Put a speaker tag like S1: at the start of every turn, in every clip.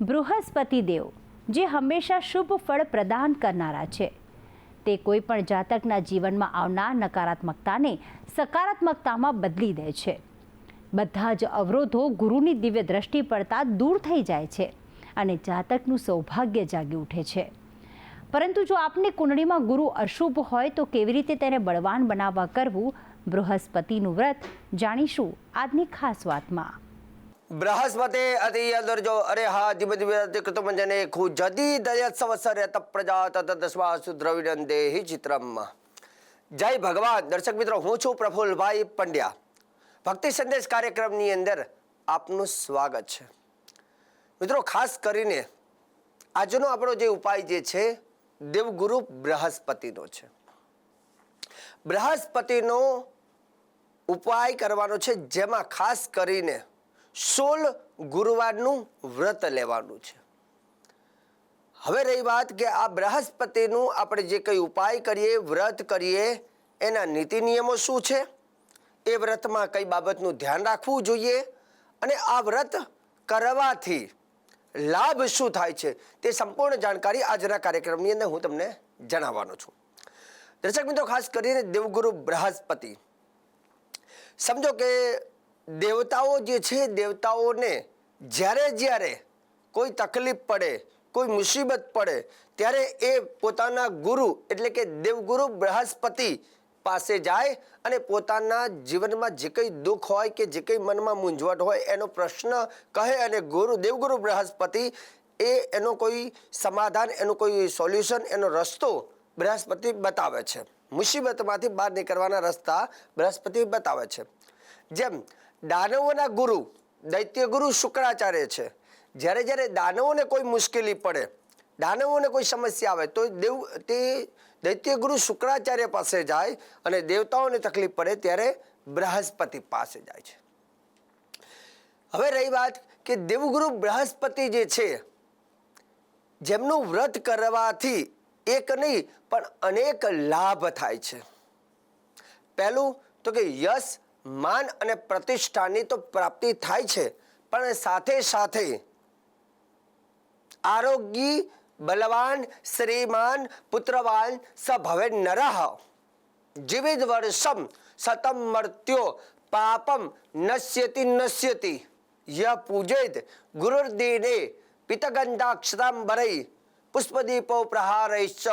S1: બૃહસ્પતિ દેવ, જે હંમેશા શુભ ફળ પ્રદાન કરનારા છે. તે કોઈ પણ જાતકના જીવનમાં આવનાર નકારાત્મકતાને સકારાત્મકતામાં બદલી દે છે. બધા જ અવરોધો ગુરુની દિવ્ય દ્રષ્ટિ પડતા દૂર થઈ જાય છે અને જાતકનું સૌભાગ્ય જાગી ઉઠે છે. પરંતુ જો આપની કુંડળીમાં ગુરુ અશુભ હોય તો કેવી રીતે તેને બળવાન બનાવવા કરવું? બૃહસ્પતિનું વ્રત જાણીશું આજની ખાસ વાતમાં.
S2: બૃહસ્પતે અતિ દર્જો અરે હા ધીમે ધીમે કૃતમંજને ખુ જદી દયત સંવત્સર ત પ્રજા તત દસમાસુ દ્રવિડન દેહી ચિત્રમ જય ભગવાન દર્શક મિત્રો હું છું પ્રફુલ્લભાઈ પંડ્યા ભક્તિ સંદેશ કાર્યક્રમની અંદર આપનું સ્વાગત છે મિત્રો ખાસ કરીને આજનો આપણો જે ઉપાય જે છે દેવગુરુ બૃહસ્પતિનો છે બૃહસ્પતિનો ઉપાય કરવાનો છે જેમાં ખાસ કરીને સોળ ગુરુવારનું વ્રત લેવાનું છે. હવે રહી વાત કે આ બૃહસ્પતિનું આપણે જે કંઈ ઉપાય કરીએ, વ્રત કરીએ, એના નીતિ નિયમો શું છે? એ વ્રતમાં કઈ બાબતનું ધ્યાન રાખવું જોઈએ? અને આ વ્રત કરવાથી લાભ શું થાય છે? તે સંપૂર્ણ જાણકારી આજના કાર્યક્રમની અંદર હું તમને જણાવવાનો છું. દર્શક મિત્રો, ખાસ કરીને દેવગુરુ બૃહસ્પતિ. સમજો કે દેવતાઓ જે છે, દેવતાઓને જ્યારે જ્યારે કોઈ તકલીફ પડે, કોઈ મુસીબત પડે, ત્યારે એ પોતાના ગુરુ એટલે કે દેવગુરુ બૃહસ્પતિ પાસે જાય અને પોતાના જીવનમાં જે કંઈ દુઃખ હોય કે જે કંઈ મનમાં મૂંઝવટ હોય એનો પ્રશ્ન કહે અને ગુરુ, દેવગુરુ બૃહસ્પતિ એ એનો કોઈ સમાધાન, એનો કોઈ સોલ્યુશન, એનો રસ્તો બૃહસ્પતિ બતાવે છે. મુસીબતમાંથી બહાર નીકળવાના રસ્તા બૃહસ્પતિ બતાવે છે. જેમ દાનવોના ગુરુ, દૈત્ય ગુરુ શુક્રાચાર્ય છે. જ્યારે જ્યારે દાનવોને કોઈ મુશ્કેલી પડે, દાનવોને કોઈ સમસ્યા આવે, તો દેવ, તે દૈત્ય ગુરુ શુક્રાચાર્ય પાસે જાય અને દેવતાઓને તકલીફ પડે ત્યારે બૃહસ્પતિ પાસે જાય છે. હવે રહી વાત કે દેવગુરુ બૃહસ્પતિ જે છે, જેમનું વ્રત કરવાથી એક નહીં, પણ અનેક લાભ થાય છે. પહેલું તો કે યશ માન અને પ્રતિષ્ઠાની તો પ્રાપ્તિ થાય છે, પણ સાથે સાથે આરોગ્ય બલવાન, શ્રીમાન, પુત્રવાન સ ભવે નરહ. જીવિત વર્ષમ સતમ મર્ત્યો પાપમ નશ્યતિ નશ્યતિ. ય પૂજેત ગુરુર્દીને પિતગંધાક્ષરાંબરૈ પુષ્પદીપો પ્રહારૈશ્ચ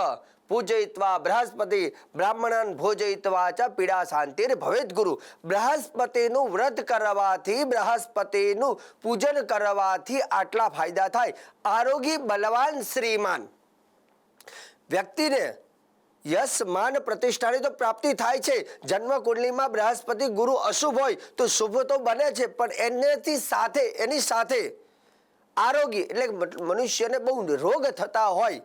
S2: પૂજયિત્વા બૃહસ્પતિ બ્રાહ્મણાન ભોજયિત્વા ચ પીડા શાંતિર ભવેત ગુરુ બૃહસ્પતિનું વ્રત કરવાથી બૃહસ્પતિનું પૂજન કરવાથી આટલા ફાયદા થાય આરોગી બલવાન શ્રીમાન વ્યક્તિને યશ માન પ્રતિષ્ઠાની તો પ્રાપ્તિ થાય છે જન્મ કુંડલીમાં બૃહસ્પતિ ગુરુ અશુભ હોય તો શુભ તો બને છે પણ એનેથી સાથે એની સાથે આરોગ્ય એટલે મનુષ્યને બહુ રોગ થતા હોય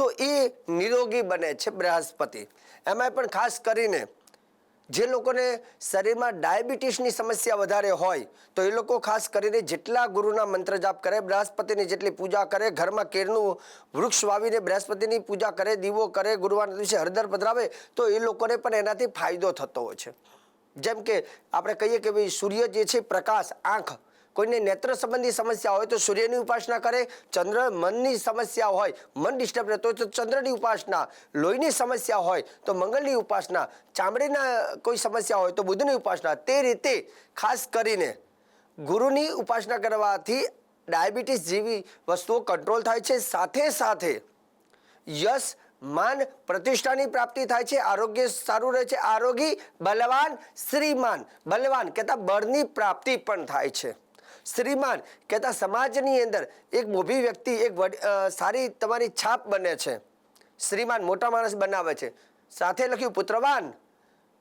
S2: તો એ નિરોગી બને છે બૃહસ્પતિ. એમાંય પણ ખાસ કરીને જે લોકોને શરીરમાં ડાયાબિટીસની સમસ્યા વધારે હોય, તો એ લોકો ખાસ કરીને જેટલા ગુરુના મંત્ર જાપ કરે, બૃહસ્પતિની જેટલી પૂજા કરે, ઘરમાં કેરનું વૃક્ષ વાવીને બૃહસ્પતિની પૂજા કરે, દીવો કરે, ગુરુવારના દિવસે હળદર પધરાવે, તો એ લોકોને પણ એનાથી ફાયદો થતો હોય છે. જેમ કે આપણે કહીએ કે ભાઈ સૂર્ય જે છે પ્રકાશ, આંખ કોઈને નેત્ર સંબંધી સમસ્યા હોય તો સૂર્યની ઉપાસના કરે, ચંદ્ર મનની સમસ્યા હોય, મન ડિસ્ટર્બ રહેતો તો ચંદ્રની ઉપાસના, લોહીની સમસ્યા હોય તો મંગળની ઉપાસના, ચામડીના કોઈ સમસ્યા હોય તો બુધની ઉપાસના. તે રીતે ખાસ કરીને ગુરુની ઉપાસના કરવાથી ડાયાબિટીસ જેવી વસ્તુઓ કંટ્રોલ થાય છે. સાથે સાથે યશ, માન, પ્રતિષ્ઠાની પ્રાપ્તિ થાય છે. આરોગ્ય સારું રહે છે. આરોગી, બલવાન, શ્રીમાન. બલવાન કહેતા બળની પ્રાપ્તિ પણ થાય છે. શ્રીમાન કહેતા સમાજની અંદર એક મોભી વ્યક્તિ, એક સારી તમારી છાપ બને છે. શ્રીમાન મોટા માણસ બનાવે છે. સાથે લખ્યું, પુત્રવાન,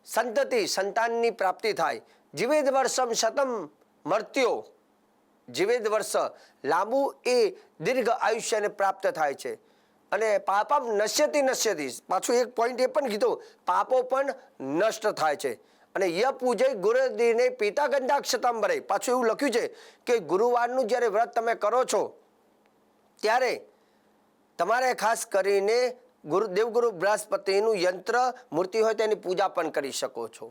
S2: સંતતિ સંતાનની પ્રાપ્તિ થાય. જીવેદ વર્ષમ શતમ મર્ત્યો. જીવેદ વર્ષ લાંબુ એ દીર્ઘ આયુષ્યને પ્રાપ્ત થાય છે. અને પાપમ નશ્યતી નશ્યતી. પાછું એક પોઈન્ટ એ પણ કીધું, પાપો પણ નષ્ટ થાય છે. અને ય પૂજય ગુરુદીને પિતા ગંધાક્ષતાંબરે પાછું એવું લખ્યું છે કે ગુરુવારનું જ્યારે વ્રત તમે કરો છો, ત્યારે તમારે ખાસ કરીને ગુરુ દેવગુરુ બૃહસ્પતિનું યંત્ર, મૂર્તિ હોય તેની પૂજા પણ કરી શકો છો.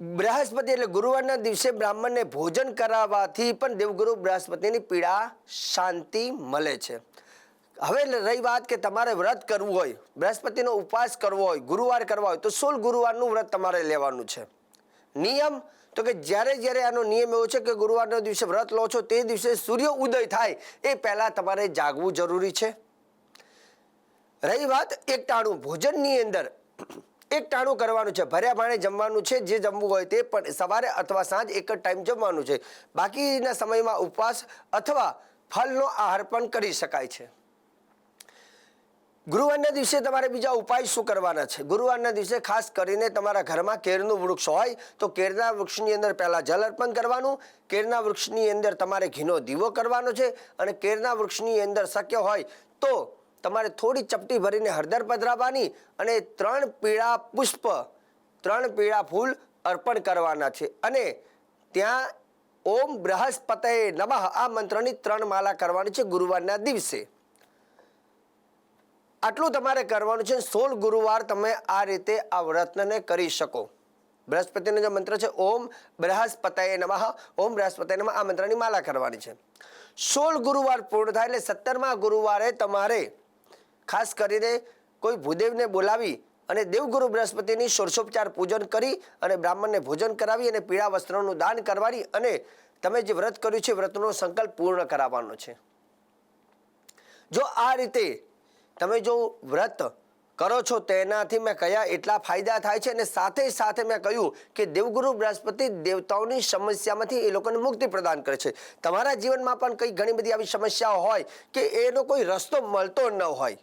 S2: બૃહસ્પતિ એટલે ગુરુવારના દિવસે બ્રાહ્મણને ભોજન કરાવવાથી પણ દેવગુરુ બૃહસ્પતિની પીડા, શાંતિ મળે છે. હવે રહી વાત કે તમારે વ્રત કરવું હોય, બૃહસ્પતિનો ઉપવાસ કરવો હોય, ગુરુવાર કરવા હોય, તો સોળ ગુરુવારનું વ્રત તમારે લેવાનું છે. નિયમ, તો કે જ્યારે જ્યારે આનો નિયમ એવો છે કે ગુરુવારના દિવસે વ્રત લો છો, તે દિવસે સૂર્ય ઉદય થાય, એ પહેલાં તમારે જાગવું જરૂરી છે. રહી વાત, એક ટાણું, ભોજનની અંદર એક ટાણું કરવાનું છે, ભર્યા ભાણે જમવાનું છે, જે જમવું હોય તે પણ સવારે અથવા સાંજ એક જ ટાઈમ જમવાનું છે. બાકીના સમયમાં ઉપવાસ અથવા ફળનો આહાર પણ કરી શકાય છે. ગુરુવારના દિવસે તમારે બીજા ઉપાય શું કરવાના છે? ગુરુવારના દિવસે ખાસ કરીને તમારા ઘરમાં કેરનું વૃક્ષ હોય તો કેરના વૃક્ષની અંદર પહેલાં જલ અર્પણ કરવાનું કેરના વૃક્ષની અંદર તમારે ઘીનો દીવો કરવાનો છે અને કેરના વૃક્ષની અંદર શક્ય હોય તો તમારે થોડી ચપટી ભરીને હળદર પધરાવવાની અને ત્રણ પીળા પુષ્પ, ત્રણ પીળા ફૂલ અર્પણ કરવાના છે. અને ત્યાં ઓમ બૃહસ્પતય નમઃ આ મંત્રની ત્રણ માલા કરવાની છે ગુરુવારના દિવસે. આટલું તમારે કરવાનું છે. સોળ ગુરુવાર તમે આ રીતે આ વ્રતને કરી શકો. બૃહસ્પતિનો જે મંત્ર છે, ઓમ બૃહસ્પતય નમઃ. ઓમ બૃહસ્પતય નમઃ. આ મંત્રની માલા કરવાની છે. સોળ ગુરુવાર પૂર્ણ થાય એટલે સત્તરમા ગુરુવારે તમારે ખાસ કરીને કોઈ ભૂદેવને બોલાવી અને દેવગુરુ બૃહસ્પતિની ષોડશોપચાર પૂજન કરી અને બ્રાહ્મણને ભોજન કરાવી અને પીળા વસ્ત્રોનું દાન કરવાની અને તમે જે વ્રત કર્યું છે, વ્રતનો સંકલ્પ પૂર્ણ કરાવવાનો છે. જો આ રીતે તમે જો વ્રત કરો છો તેનાથી મેં કયા એટલા ફાયદા થાય છે? અને સાથે સાથે મેં કહ્યું કે દેવગુરુ બૃહસ્પતિ દેવતાઓની સમસ્યામાંથી એ લોકોને મુક્તિ પ્રદાન કરે છે. તમારા જીવનમાં પણ કંઈ ઘણી બધી આવી સમસ્યાઓ હોય કે એનો કોઈ રસ્તો મળતો ન હોય,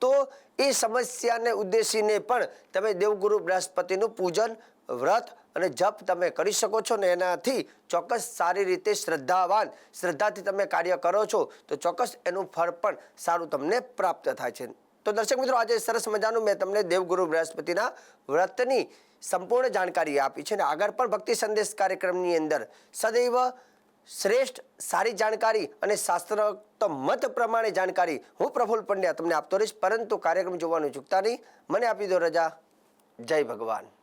S2: તો એ સમસ્યાને ઉદ્દેશીને પણ તમે દેવગુરુ બૃહસ્પતિનું પૂજન, વ્રત અને જપ તમે કરી શકો છો ને એનાથી ચોક્કસ સારી રીતે શ્રદ્ધાવાન, શ્રદ્ધાથી તમે કાર્ય કરો છો, તો ચોક્કસ એનું ફળ પણ સારું તમને પ્રાપ્ત થાય છે. તો દર્શક મિત્રો, આજે સરસ મજાનું મેં તમને દેવગુરુ બૃહસ્પતિના વ્રતની સંપૂર્ણ જાણકારી આપી છે અને આગળ પણ ભક્તિ સંદેશ કાર્યક્રમની અંદર સદૈવ શ્રેષ્ઠ સારી જાણકારી અને શાસ્ત્રોક્ત મત પ્રમાણે જાણકારી હું પ્રફુલ પંડ્યા તમને આપતો રહીશ, પરંતુ કાર્યક્રમ જોવાનું ચૂકતા નહીં. મને આપી દો રજા. જય ભગવાન.